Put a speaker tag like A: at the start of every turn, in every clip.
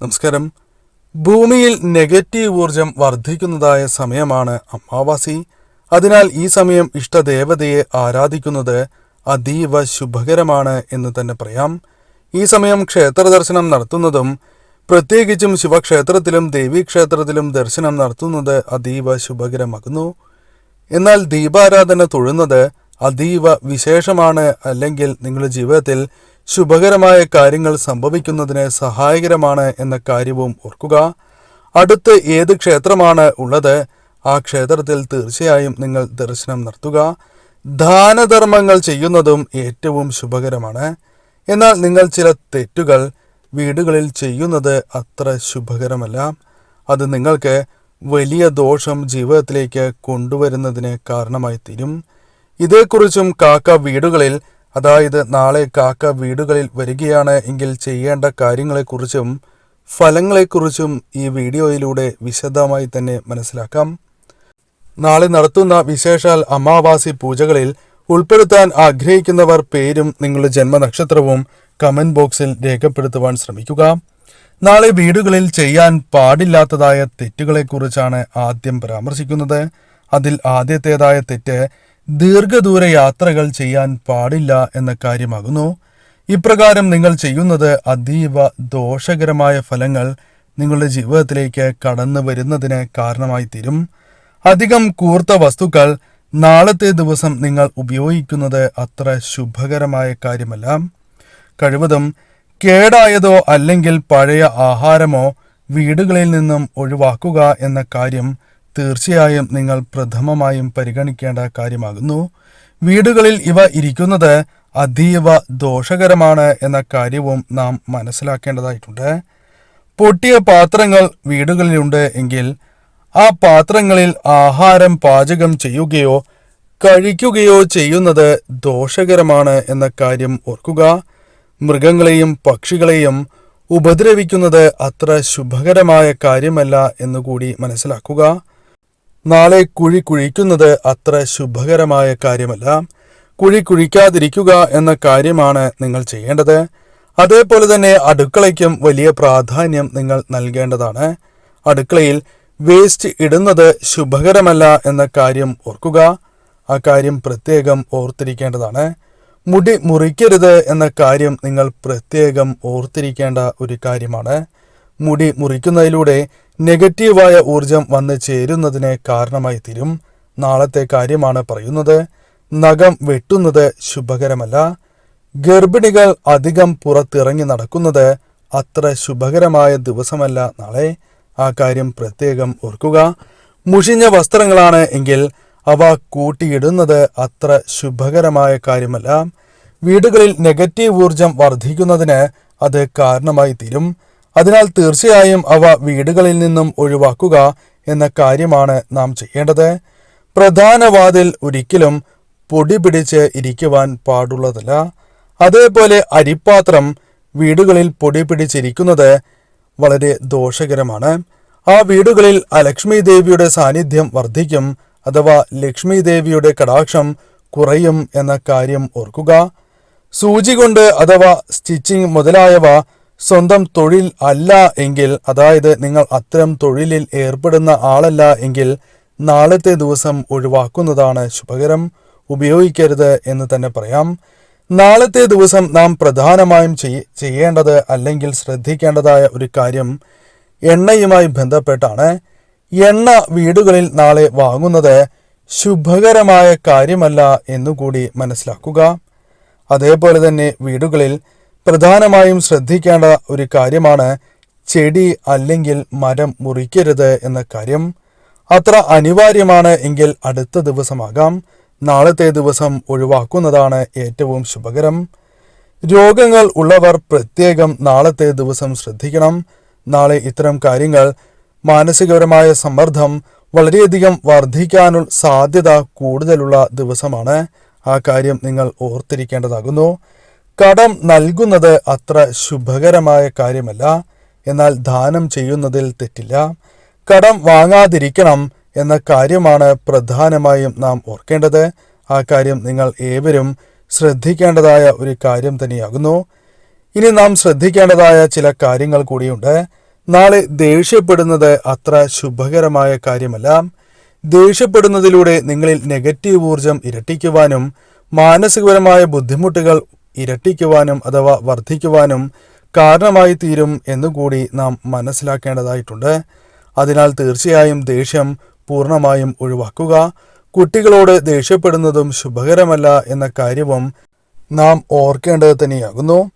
A: നമസ്കാരം. ഭൂമിയിൽ നെഗറ്റീവ് ഊർജം വർദ്ധിക്കുന്നതായ സമയമാണ് അമാവാസി. അതിനാൽ ഈ സമയം ഇഷ്ടദേവതയെ ആരാധിക്കുന്നത് അതീവ ശുഭകരമാണ് എന്ന് തന്നെ പറയാം. ഈ സമയം ക്ഷേത്ര ദർശനം നടത്തുന്നതും പ്രത്യേകിച്ചും ശിവക്ഷേത്രത്തിലും ദേവീക്ഷേത്രത്തിലും ദർശനം നടത്തുന്നത് അതീവ ശുഭകരമാകുന്നു. എന്നാൽ ദീപാരാധന തൊഴുന്നത് അതീവ വിശേഷമാണ് അല്ലെങ്കിൽ നിങ്ങളുടെ ജീവിതത്തിൽ ശുഭകരമായ കാര്യങ്ങൾ സംഭവിക്കുന്നതിന് സഹായകരമാണ് എന്ന കാര്യവും ഓർക്കുക. അടുത്ത് ഏത് ക്ഷേത്രമാണ് ഉള്ളത്? ആ ക്ഷേത്രത്തിൽ തീർച്ചയായും നിങ്ങൾ ദർശനം നടത്തുക. ദാനധർമ്മങ്ങൾ ചെയ്യുന്നതും ഏറ്റവും ശുഭകരമാണ്. എന്നാൽ നിങ്ങൾ ചില തെറ്റുകൾ വീടുകളിൽ ചെയ്യുന്നത് അത്ര ശുഭകരമല്ല. അത് നിങ്ങൾക്ക് വലിയ ദോഷം ജീവിതത്തിലേക്ക് കൊണ്ടുവരുന്നതിന് കാരണമായി തീരും. ഇതേക്കുറിച്ചും കാക്ക വീടുകളിൽ അതായത് നാളെ കാക്ക വീടുകളിൽ വരികയാണ് എങ്കിൽ ചെയ്യേണ്ട കാര്യങ്ങളെക്കുറിച്ചും ഫലങ്ങളെക്കുറിച്ചും ഈ വീഡിയോയിലൂടെ വിശദമായി തന്നെ മനസ്സിലാക്കാം. നാളെ നടത്തുന്ന വിശേഷാൽ അമാവാസി പൂജകളിൽ ഉൾപ്പെടുത്താൻ ആഗ്രഹിക്കുന്നവർ പേരും നിങ്ങളുടെ ജന്മനക്ഷത്രവും കമന്റ് ബോക്സിൽ രേഖപ്പെടുത്തുവാൻ ശ്രമിക്കുക. നാളെ വീടുകളിൽ ചെയ്യാൻ പാടില്ലാത്തതായ തെറ്റുകളെക്കുറിച്ചാണ് ആദ്യം പരാമർശിക്കുന്നത്. അതിൽ ആദ്യത്തേതായ തെറ്റ് ദീർഘദൂര യാത്രകൾ ചെയ്യാൻ പാടില്ല എന്ന കാര്യമാകുന്നു. ഇപ്രകാരം നിങ്ങൾ ചെയ്യുന്നത് അതീവ ദോഷകരമായ ഫലങ്ങൾ നിങ്ങളുടെ ജീവിതത്തിലേക്ക് കടന്നു വരുന്നതിന് കാരണമായി തീരും. അധികം കൂർത്ത വസ്തുക്കൾ നാളത്തെ ദിവസം നിങ്ങൾ ഉപയോഗിക്കുന്നത് അത്ര ശുഭകരമായ കാര്യമല്ല. കഴിവതും കേടായതോ അല്ലെങ്കിൽ പഴയ ആഹാരമോ വീടുകളിൽ നിന്നും ഒഴിവാക്കുക എന്ന കാര്യം തീർച്ചയായും നിങ്ങൾ പ്രഥമമായും പരിഗണിക്കേണ്ട കാര്യമാകുന്നു. വീടുകളിൽ ഇവ ഇരിക്കുന്നത് അതീവ ദോഷകരമാണ് എന്ന കാര്യവും നാം മനസ്സിലാക്കേണ്ടതായിട്ടുണ്ട്. പൊട്ടിയ പാത്രങ്ങൾ വീടുകളിലുണ്ട് എങ്കിൽ ആ പാത്രങ്ങളിൽ ആഹാരം പാചകം ചെയ്യുകയോ കഴിക്കുകയോ ചെയ്യുന്നത് ദോഷകരമാണ് എന്ന കാര്യം ഓർക്കുക. മൃഗങ്ങളെയും പക്ഷികളെയും ഉപദ്രവിക്കുന്നത് അത്ര ശുഭകരമായ കാര്യമല്ല എന്നുകൂടി മനസ്സിലാക്കുക. നാളെ കുഴി കുഴിക്കുന്നത് അത്ര ശുഭകരമായ കാര്യമല്ല. കുഴി കുഴിക്കാതിരിക്കുക എന്ന കാര്യമാണ് നിങ്ങൾ ചെയ്യേണ്ടത്. അതേപോലെ തന്നെ അടുക്കളയ്ക്കും വലിയ പ്രാധാന്യം നിങ്ങൾ നൽകേണ്ടതാണ്. അടുക്കളയിൽ വേസ്റ്റ് ഇടുന്നത് ശുഭകരമല്ല എന്ന കാര്യം ഓർക്കുക. ആ കാര്യം പ്രത്യേകം ഓർത്തിരിക്കേണ്ടതാണ്. മുടി മുറിക്കരുത് എന്ന കാര്യം നിങ്ങൾ പ്രത്യേകം ഓർത്തിരിക്കേണ്ട ഒരു കാര്യമാണ്. മുടി മുറിക്കുന്നതിലൂടെ നെഗറ്റീവായ ഊർജം വന്ന് ചേരുന്നതിന് കാരണമായി തീരും. നാളത്തെ കാര്യമാണ് പറയുന്നത്. നഖം വെട്ടുന്നത് ശുഭകരമല്ല. ഗർഭിണികൾ അധികം പുറത്തിറങ്ങി നടക്കുന്നത് അത്ര ശുഭകരമായ ദിവസമല്ല നാളെ. ആ കാര്യം പ്രത്യേകം ഓർക്കുക. മുഷിഞ്ഞ വസ്ത്രങ്ങളാണ് എങ്കിൽ അവ കൂട്ടിയിടുന്നത് അത്ര ശുഭകരമായ കാര്യമല്ല. വീടുകളിൽ നെഗറ്റീവ് ഊർജം വർദ്ധിക്കുന്നതിന് അത് കാരണമായി തീരും. അതിനാൽ തീർച്ചയായും അവ വീടുകളിൽ നിന്നും ഒഴിവാക്കുക എന്ന കാര്യമാണ് നാം ചെയ്യേണ്ടത്. പ്രധാന വാതിൽ ഒരിക്കലും പൊടി പിടിച്ച് ഇരിക്കുവാൻ പാടുള്ളതല്ല. അതേപോലെ അരിപ്പാത്രം വീടുകളിൽ പൊടി പിടിച്ചിരിക്കുന്നത് വളരെ ദോഷകരമാണ്. ആ വീടുകളിൽ അലക്ഷ്മി ദേവിയുടെ സാന്നിധ്യം വർദ്ധിക്കും അഥവാ ലക്ഷ്മി ദേവിയുടെ കടാക്ഷം കുറയും എന്ന കാര്യം ഓർക്കുക. സൂചി കൊണ്ട് അഥവാ സ്റ്റിച്ചിങ് മുതലായവ സ്വന്തം തൊഴിൽ അല്ല എങ്കിൽ അതായത് നിങ്ങൾ അത്തരം തൊഴിലിൽ ഏർപ്പെടുന്ന ആളല്ല എങ്കിൽ നാളത്തെ ദിവസം ഒഴിവാക്കുന്നതാണ് ശുഭകരം. ഉപയോഗിക്കരുത് എന്ന് തന്നെ പറയാം. നാളത്തെ ദിവസം നാം പ്രധാനമായും ചെയ്യ- ചെയ്യേണ്ടത് അല്ലെങ്കിൽ ശ്രദ്ധിക്കേണ്ടതായ ഒരു കാര്യം എണ്ണയുമായി ബന്ധപ്പെട്ടാണ്. എണ്ണ വീടുകളിൽ നാളെ വാങ്ങുന്നത് ശുഭകരമായ കാര്യമല്ല എന്നുകൂടി മനസ്സിലാക്കുക. അതേപോലെ തന്നെ വീടുകളിൽ പ്രധാനമായും ശ്രദ്ധിക്കേണ്ട ഒരു കാര്യമാണ് ചെടി അല്ലെങ്കിൽ മരം മുറിക്കരുത് എന്ന കാര്യം. അത്ര അനിവാര്യമാണ് എങ്കിൽ അടുത്ത ദിവസമാകാം. നാളത്തെ ദിവസം ഒഴിവാക്കുന്നതാണ് ഏറ്റവും ശുഭകരം. രോഗങ്ങൾ ഉള്ളവർ പ്രത്യേകം നാളത്തെ ദിവസം ശ്രദ്ധിക്കണം. നാളെ ഇത്തരം കാര്യങ്ങൾ മാനസികപരമായ സമ്മർദ്ദം വളരെയധികം വർദ്ധിക്കാനുള്ള സാധ്യത കൂടുതലുള്ള ദിവസമാണ്. ആ കാര്യം നിങ്ങൾ ഓർത്തിരിക്കേണ്ടതാകുന്നു. കടം നൽകുന്നത് അത്ര ശുഭകരമായ കാര്യമല്ല. എന്നാൽ ദാനം ചെയ്യുന്നതിൽ തെറ്റില്ല. കടം വാങ്ങാതിരിക്കണം എന്ന കാര്യമാണ് പ്രധാനമായും നാം ഓർക്കേണ്ടത്. ആ കാര്യം നിങ്ങൾ ഏവരും ശ്രദ്ധിക്കേണ്ടതായ ഒരു കാര്യം തന്നെയാകുന്നു. ഇനി നാം ശ്രദ്ധിക്കേണ്ടതായ ചില കാര്യങ്ങൾ കൂടിയുണ്ട്. നാളെ ദേഷ്യപ്പെടുന്നത് അത്ര ശുഭകരമായ കാര്യമല്ല. ദേഷ്യപ്പെടുന്നതിലൂടെ നിങ്ങളിൽ നെഗറ്റീവ് ഊർജം ഇരട്ടിക്കുവാനും മാനസികപരമായ ബുദ്ധിമുട്ടുകൾ ഇരട്ടിക്കുവാനും അഥവാ വർദ്ധിക്കുവാനും കാരണമായി തീരും എന്നുകൂടി നാം മനസ്സിലാക്കേണ്ടതായിട്ടുണ്ട്. അതിനാൽ തീർച്ചയായും ദേഷ്യം പൂർണമായും ഒഴിവാക്കുക. കുട്ടികളോട് ദേഷ്യപ്പെടുന്നതും ശുഭകരമല്ല എന്ന കാര്യവും നാം ഓർക്കേണ്ടത് തന്നെയാകുന്നു.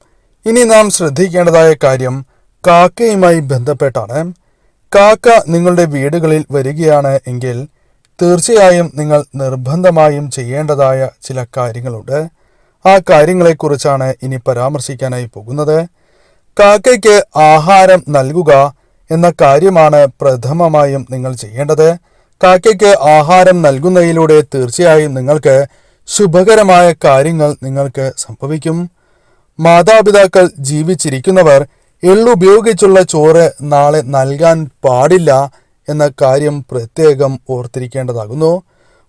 A: ഇനി നാം ശ്രദ്ധിക്കേണ്ടതായ കാര്യം കാക്കയുമായി ബന്ധപ്പെട്ടാണ്. കാക്ക നിങ്ങളുടെ വീടുകളിൽ വരികയാണ് എങ്കിൽ തീർച്ചയായും നിങ്ങൾ നിർബന്ധമായും ചെയ്യേണ്ടതായ ചില കാര്യങ്ങളുണ്ട്. ആ കാര്യങ്ങളെക്കുറിച്ചാണ് ഇനി പരാമർശിക്കാനായി പോകുന്നത്. കാക്കയ്ക്ക് ആഹാരം നൽകുക എന്ന കാര്യമാണ് പ്രഥമമായും നിങ്ങൾ ചെയ്യേണ്ടത്. കാക്കയ്ക്ക് ആഹാരം നൽകുന്നതിലൂടെ തീർച്ചയായും നിങ്ങൾക്ക് ശുഭകരമായ കാര്യങ്ങൾ നിങ്ങൾക്ക് സംഭവിക്കും. മാതാപിതാക്കൾ ജീവിച്ചിരിക്കുന്നവർ എള്ളുപയോഗിച്ചുള്ള ചോറ് നാളെ നൽകാൻ പാടില്ല എന്ന കാര്യം പ്രത്യേകം ഓർത്തിരിക്കേണ്ടതാകുന്നു.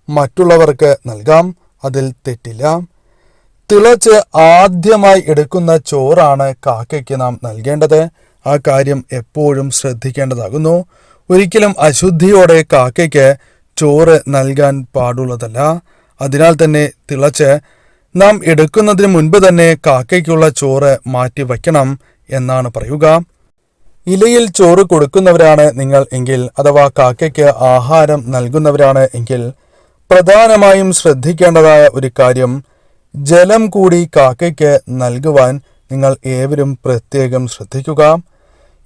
A: മറ്റുള്ളവർക്ക് നൽകാം അതിൽ തെറ്റില്ല. തിളച്ച് ആദ്യമായി എടുക്കുന്ന ചോറാണ് കാക്കയ്ക്ക് നാം നൽകേണ്ടത്. ആ കാര്യം എപ്പോഴും ശ്രദ്ധിക്കേണ്ടതാകുന്നു. ഒരിക്കലും അശുദ്ധിയോടെ കാക്കയ്ക്ക് ചോറ് നൽകാൻ പാടുള്ളതല്ല. അതിനാൽ തന്നെ തിളച്ച് നാം എടുക്കുന്നതിന് മുൻപ് തന്നെ കാക്കയ്ക്കുള്ള ചോറ് മാറ്റി വയ്ക്കണം എന്നാണ് പറയുക. ഇലയിൽ ചോറ് കൊടുക്കുന്നവരാണ് നിങ്ങൾ എങ്കിൽ അഥവാ കാക്കയ്ക്ക് ആഹാരം നൽകുന്നവരാണ് എങ്കിൽ പ്രധാനമായും ശ്രദ്ധിക്കേണ്ടതായ ഒരു കാര്യം ജലം കൂടി കാക്കയ്ക്ക് നൽകുവാൻ നിങ്ങൾ ഏവരും പ്രത്യേകം ശ്രദ്ധിക്കുക.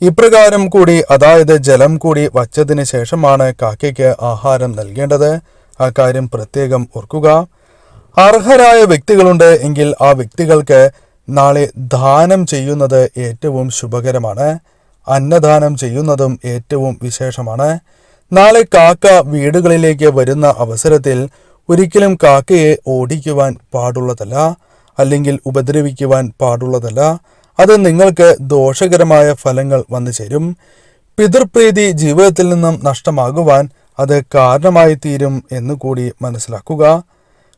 A: ഇപ്രകാരം കൂടി അതായത് ജലം കൂടി വച്ചതിന് ശേഷമാണ് കാക്കയ്ക്ക് ആഹാരം നൽകേണ്ടത്. ആ കാര്യം പ്രത്യേകം ഓർക്കുക. അർഹരായ വ്യക്തികളുണ്ട് എങ്കിൽ ആ വ്യക്തികൾക്ക് നാളെ ദാനം ചെയ്യുന്നത് ഏറ്റവും ശുഭകരമാണ്. അന്നദാനം ചെയ്യുന്നതും ഏറ്റവും വിശേഷമാണ്. നാളെ കാക്ക വീടുകളിലേക്ക് വരുന്ന അവസരത്തിൽ ഒരിക്കലും കാക്കയെ ഓടിക്കുവാൻ പാടുള്ളതല്ല അല്ലെങ്കിൽ ഉപദ്രവിക്കുവാൻ പാടുള്ളതല്ല. അത് നിങ്ങൾക്ക് ദോഷകരമായ ഫലങ്ങൾ വന്നു ചേരും. പിതൃപ്രീതി ജീവിതത്തിൽ നിന്നും നഷ്ടമാകുവാൻ അത് കാരണമായി തീരും എന്ന് കൂടി മനസ്സിലാക്കുക.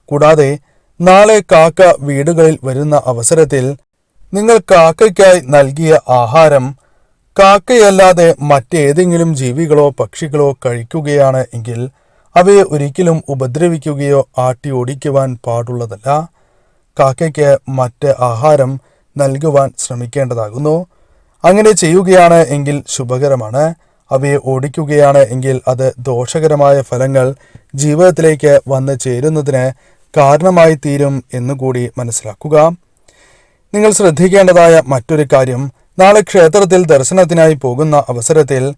A: കൂടാതെ നാളെ കാക്ക വീടുകളിൽ വരുന്ന അവസരത്തിൽ നിങ്ങൾ കാക്കയ്ക്കായി നൽകിയ ആഹാരം കാക്കയല്ലാതെ മറ്റേതെങ്കിലും ജീവികളോ പക്ഷികളോ കഴിക്കുകയാണ് എങ്കിൽ അവയെ ഒരിക്കലും ഉപദ്രവിക്കുകയോ ആട്ടി ഓടിക്കുവാൻ പാടുള്ളതല്ല. കാക്കയ്ക്ക് മറ്റ് ആഹാരം നൽകുവാൻ ശ്രമിക്കേണ്ടതാകുന്നു. അങ്ങനെ ചെയ്യുകയാണ് എങ്കിൽ ശുഭകരമാണ്. അവയെ ഓടിക്കുകയാണ് എങ്കിൽ അത് ദോഷകരമായ ഫലങ്ങൾ ജീവിതത്തിലേക്ക് വന്നു ചേരുന്നതിന് കാരണമായി തീരും എന്നുകൂടി മനസ്സിലാക്കുക. നിങ്ങൾ ശ്രദ്ധിക്കേണ്ടതായ മറ്റൊരു കാര്യം നാളെ ക്ഷേത്രത്തിൽ ദർശനത്തിനായി പോകുന്ന അവസരത്തിൽ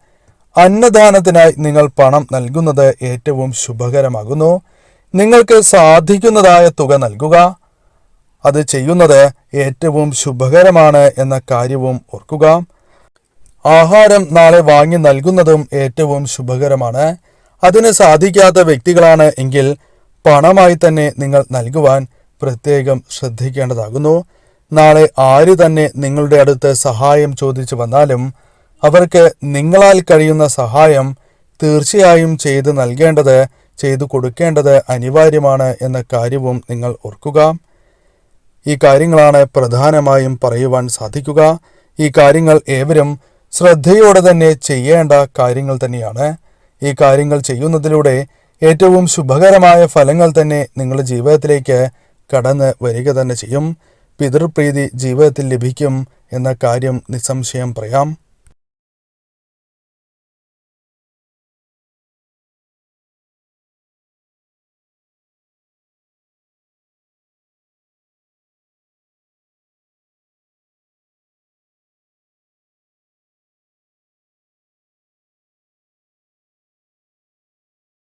A: അന്നദാനത്തിനായി നിങ്ങൾ പണം നൽകുന്നത് ഏറ്റവും ശുഭകരമാകുന്നു. നിങ്ങൾക്ക് സാധിക്കുന്നതായ തുക നൽകുക. അത് ചെയ്യുന്നത് ഏറ്റവും ശുഭകരമാണ് എന്ന കാര്യവും ഓർക്കുക. ആഹാരം നാളെ വാങ്ങി നൽകുന്നതും ഏറ്റവും ശുഭകരമാണ്. അതിന് സാധിക്കാത്ത വ്യക്തികളാണ് എങ്കിൽ പണമായി തന്നെ നിങ്ങൾ നൽകുവാൻ പ്രത്യേകം ശ്രദ്ധിക്കേണ്ടതാകുന്നു. നാളെ ആര് തന്നെ നിങ്ങളുടെ അടുത്ത് സഹായം ചോദിച്ചു വന്നാലും അവർക്ക് നിങ്ങളാൽ കഴിയുന്ന സഹായം തീർച്ചയായും ചെയ്തു നൽകേണ്ടത് ചെയ്തു കൊടുക്കേണ്ടത് അനിവാര്യമാണ് എന്ന കാര്യവും നിങ്ങൾ ഓർക്കുക. ഈ കാര്യങ്ങളാണ് പ്രധാനമായും പറയുവാൻ സാധിക്കുക. ഈ കാര്യങ്ങൾ ഏവരും ശ്രദ്ധയോടെ തന്നെ ചെയ്യേണ്ട കാര്യങ്ങൾ തന്നെയാണ്. ഈ കാര്യങ്ങൾ ചെയ്യുന്നതിലൂടെ ഏറ്റവും ശുഭകരമായ ഫലങ്ങൾ തന്നെ നിങ്ങളുടെ ജീവിതത്തിലേക്ക് കടന്ന് വരിക തന്നെ ചെയ്യും. പിതൃപ്രീതി ജീവിതത്തിൽ ലഭിക്കും എന്ന കാര്യം നിസ്സംശയം പറയാം.